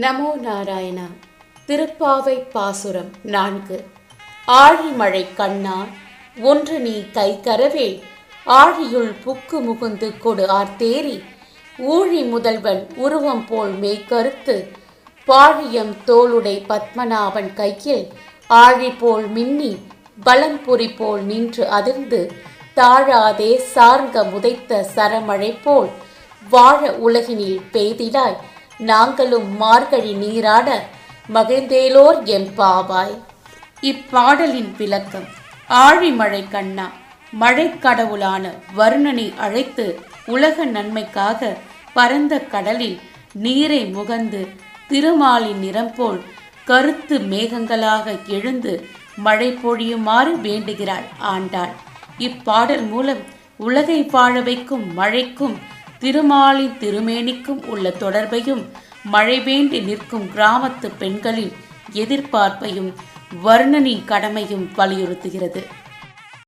நமோ நாராயணா திருப்பாவை பாசுரம் நான்கு. ஆழிமழை கண்ணா ஒன்று நீ கை கரவே ஆழியுள் புக்கு முகுந்து கொடு ஆர்த்தேரி ஊழி முதல்வன் உருவம் போல் மேய்கருத்து பாழியம் தோளுடை பத்மநாபன் கையில் ஆழி போல் மின்னி பலம்புரி போல் நின்று அதிர்ந்து தாழாதே சார்ந்த முதைத்த சரமழை போல் வாழ உலகினில் பெய்திடாய் நாங்களும் மார்கழி நீராட மகிழ்ந்தேலோர் எம்பாவாய் இப்பாடலின் விளக்கம் ஆழிமழை கண்ணா மழைக்கடவுளான வருணனை அழைத்து உலக நன்மைக்காக பரந்த கடலில் நீரை முகந்து திருமாலின் நிறம் போல் கருத்து மேகங்களாக எழுந்து மழை பொழியுமாறு வேண்டுகிறாள் ஆண்டாள். இப்பாடல் மூலம் உலகை வாழ வைக்கும் மழைக்கும் திருமாலின் திருமேனிக்கும் உள்ள தொடர்பையும் மழை வேண்டி நிற்கும் கிராமத்து பெண்களின் எதிர்பார்ப்பையும் வர்ணனின் கடமையும் வலியுறுத்துகிறது.